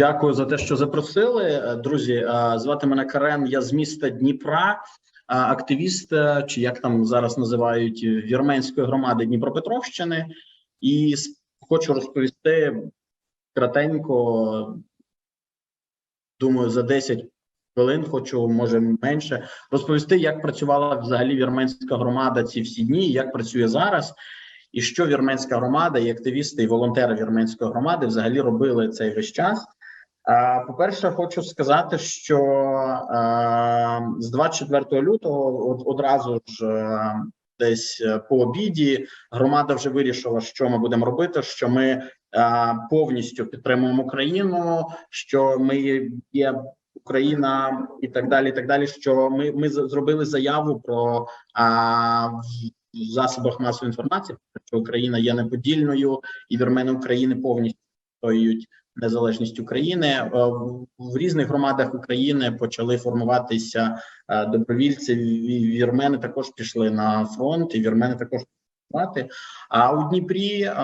Дякую за те, що запросили. Е, Друзі, е, звати мене Карен. Я з міста Дніпра, е, активіст, чи як там зараз називають вірменської громади Дніпропетровщини, і хочу розповісти кратенько. Думаю, за 10 хвилин, хочу може менше, розповісти, як працювала взагалі вірменська громада ці всі дні, як працює зараз. І що вірменська громада, і активісти, і волонтери вірменської громади взагалі робили цей весь час. А, По-перше, хочу сказати, що з 24 лютого одразу ж е, десь е, по обіді громада вже вирішила, що ми будемо робити. Що ми повністю підтримуємо Україну, що ми є Україна і так далі. І так далі. Що ми, ми зробили заяву про в засобах масової інформації, що Україна є неподільною, і вірмени України повністю стоюють незалежність України. Е, в- різних громадах України почали формуватися е, добровільці. Вірмени також пішли на фронт, і вірмени також працювати. А у Дніпрі е,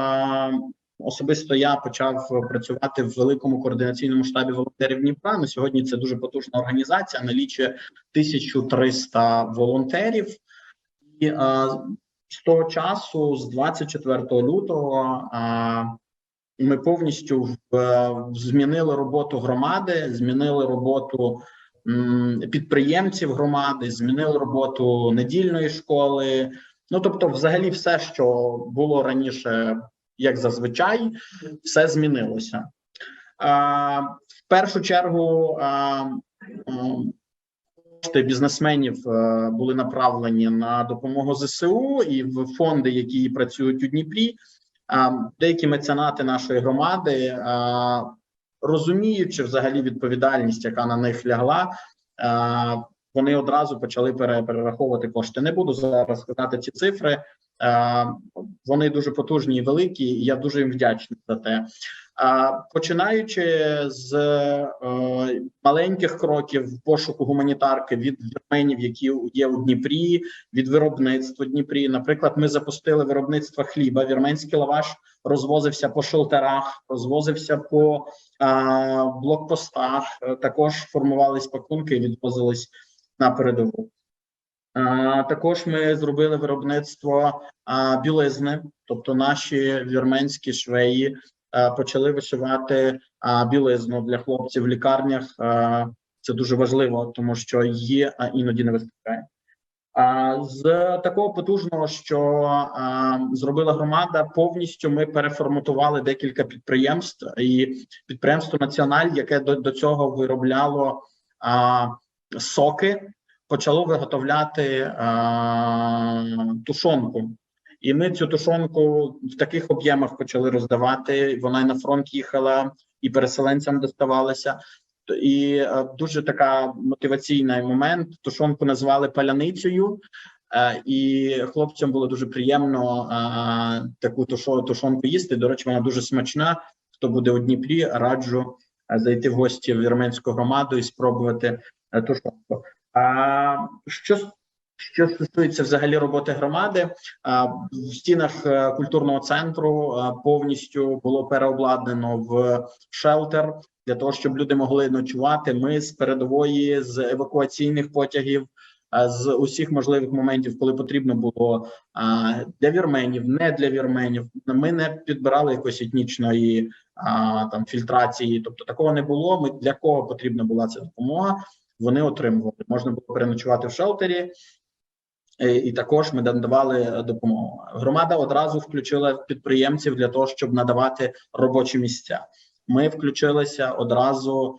особисто я почав працювати в великому координаційному штабі волонтерів Дніпра. На сьогодні це дуже потужна організація, налічує 1300 волонтерів. І з того часу, з 24 лютого, ми повністю в, змінили роботу громади, змінили роботу підприємців громади, змінили роботу недільної школи. Ну тобто, взагалі, все, що було раніше, як зазвичай, все змінилося. Е, в першу чергу. Е, Кошти бізнесменів е, були направлені на допомогу ЗСУ і в фонди, які працюють у Дніпрі. Деякі меценати нашої громади, розуміючи взагалі відповідальність, яка на них лягла, вони одразу почали перераховувати кошти. Не буду зараз сказати ці цифри. Вони дуже потужні і великі. і Я дуже їм вдячний за те. Починаючи з е, маленьких кроків в пошуку гуманітарки від вірменів, які є у Дніпрі, від виробництва Дніпрі. Наприклад, ми запустили виробництво хліба. Вірменський лаваш розвозився по шелтерах, розвозився по блокпостах. Е, Також формувались пакунки і відвозились на передову. Також ми зробили виробництво білизни, тобто наші вірменські швеї почали вишивати білизну для хлопців в лікарнях. Це дуже важливо, тому що її іноді не вистачає. З такого потужного, що зробила громада, повністю ми переформатували декілька підприємств, і підприємство Національ, яке до, цього виробляло соки, почало виготовляти тушонку. І ми цю тушонку в таких об'ємах почали роздавати. Вона і на фронт їхала, і переселенцям доставалася. І е, дуже така мотиваційний момент. Тушонку назвали паляницею, е, і хлопцям було дуже приємно е, таку тушонку їсти. До речі, вона дуже смачна. Хто буде у Дніпрі, раджу зайти в гості в вірменську громаду і спробувати тушонку. А що що стосується взагалі роботи громади, в стінах е, культурного центру повністю було переобладнано в шелтер для того, щоб люди могли ночувати. Ми з передової з евакуаційних потягів. З усіх можливих моментів, коли потрібно було для вірменів, не для вірменів, ми не підбирали якоїсь етнічної там фільтрації. Тобто такого не було. Ми для кого потрібна була ця допомога, вони отримували. Можна було переночувати в шелтері, і також ми надавали допомогу. Громада одразу включила підприємців для того, щоб надавати робочі місця. Ми включилися одразу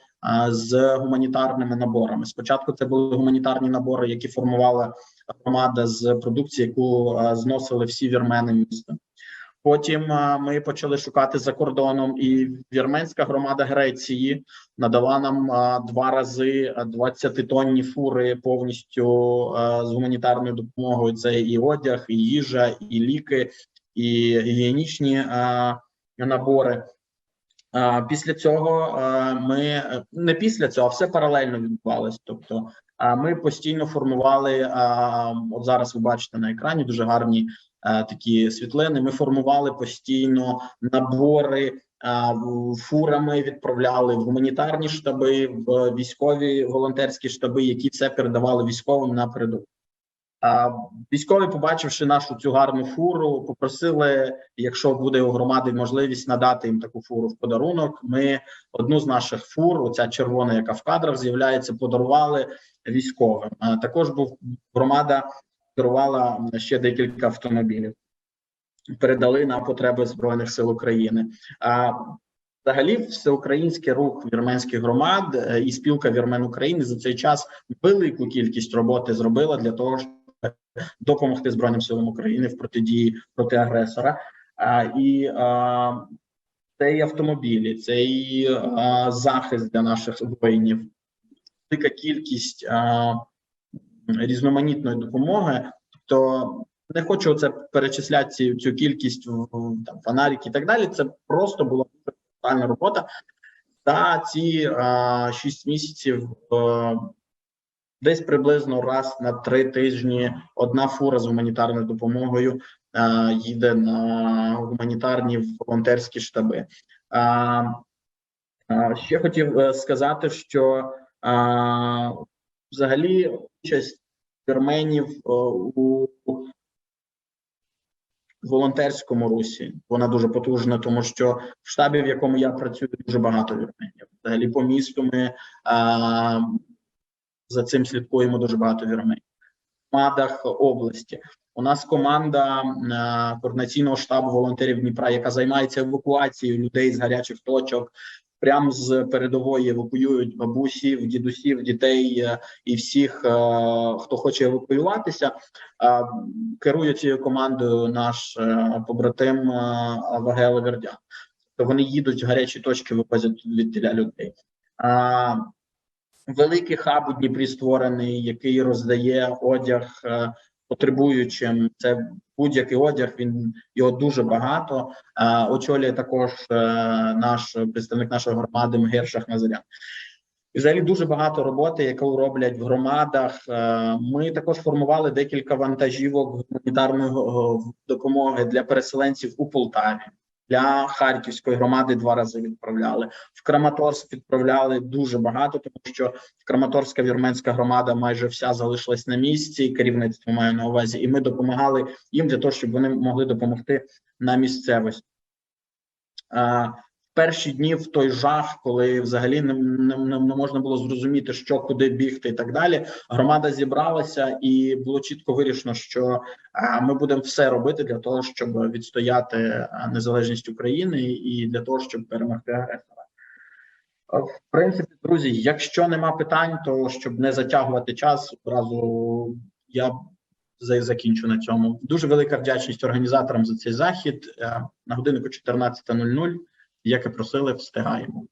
з гуманітарними наборами. Спочатку це були гуманітарні набори, які формувала громада з продукції, яку зносили всі вірмени міста. Потім ми почали шукати за кордоном, і вірменська громада Греції надала нам два рази 20-тонні фури повністю з гуманітарною допомогою. Це і одяг, і їжа, і ліки, і гігієнічні набори. Після цього ми не після цього, а все паралельно відбувалось. Тобто, ми постійно формували. От зараз ви бачите на екрані дуже гарні такі світлини. Ми формували постійно набори фурами відправляли в гуманітарні штаби, в військові волонтерські штаби, які це передавали військовим на передову. А військові, побачивши нашу цю гарну фуру, попросили, якщо буде у громади можливість надати їм таку фуру в подарунок. Ми одну з наших фур, оця червона, яка в кадрах з'являється, подарували військовим. А також був громада дарувала ще декілька автомобілів. Передали на потреби збройних сил України. А взагалі, всеукраїнський рух вірменських громад е, і спілка вірмен України за цей час велику кількість роботи зробила для того, щоб допомогти збройним силам України в протидії проти агресора. А, і а, це і автомобілі, це і а, захист для наших воїнів, велика кількість а, різноманітної допомоги. Тобто не хочу це перечисляти цю, кількість там фонарики і так далі. Це просто була тотальна робота. За ці 6 місяців а, десь приблизно раз на три тижні одна фура з гуманітарною допомогою а, їде на гуманітарні волонтерські штаби. А, а, ще хотів е, сказати, що а, взагалі участь вірменів е, у волонтерському русі вона дуже потужна, тому що в штабі, в якому я працюю, дуже багато вірменів. Взагалі по місту ми а, за цим слідкуємо дуже багато вірменів. В громадах області у нас команда координаційного штабу волонтерів Дніпра, яка займається евакуацією людей з гарячих точок. Прямо з передової евакуюють бабусів, дідусів, дітей е, і всіх, е, хто хоче евакуюватися. Е, Керує цією командою наш побратим Вагела Вердян. То вони їдуть в гарячі точки, вивозять від людей. А, Великий хаб у Дніпрі створений, який роздає одяг потребуючим. Це будь-який одяг. Він його дуже багато. Е, очолює також е, наш представник нашої громади Мгер Шахназарян. Взагалі дуже багато роботи, яку роблять в громадах. Е, Ми також формували декілька вантажівок гуманітарної допомоги для переселенців у Полтаві. Для Харківської громади два рази відправляли в Краматорськ. Відправляли дуже багато, тому що Краматорська вірменська громада майже вся залишилась на місці. Керівництво маю на увазі, і ми допомагали їм для того, щоб вони могли допомогти на місцевості. Перші дні в той жах, коли взагалі не, не, не можна було зрозуміти, що куди бігти, і так далі. Громада зібралася, і було чітко вирішено, що а, ми будемо все робити для того, щоб відстояти незалежність України і для того, щоб перемогти агресора. В принципі, друзі, якщо нема питань, то щоб не затягувати час, одразу я за- закінчу на цьому. Дуже велика вдячність організаторам за цей захід. Е, На годиннику 14.00, як і просили, встигаємо.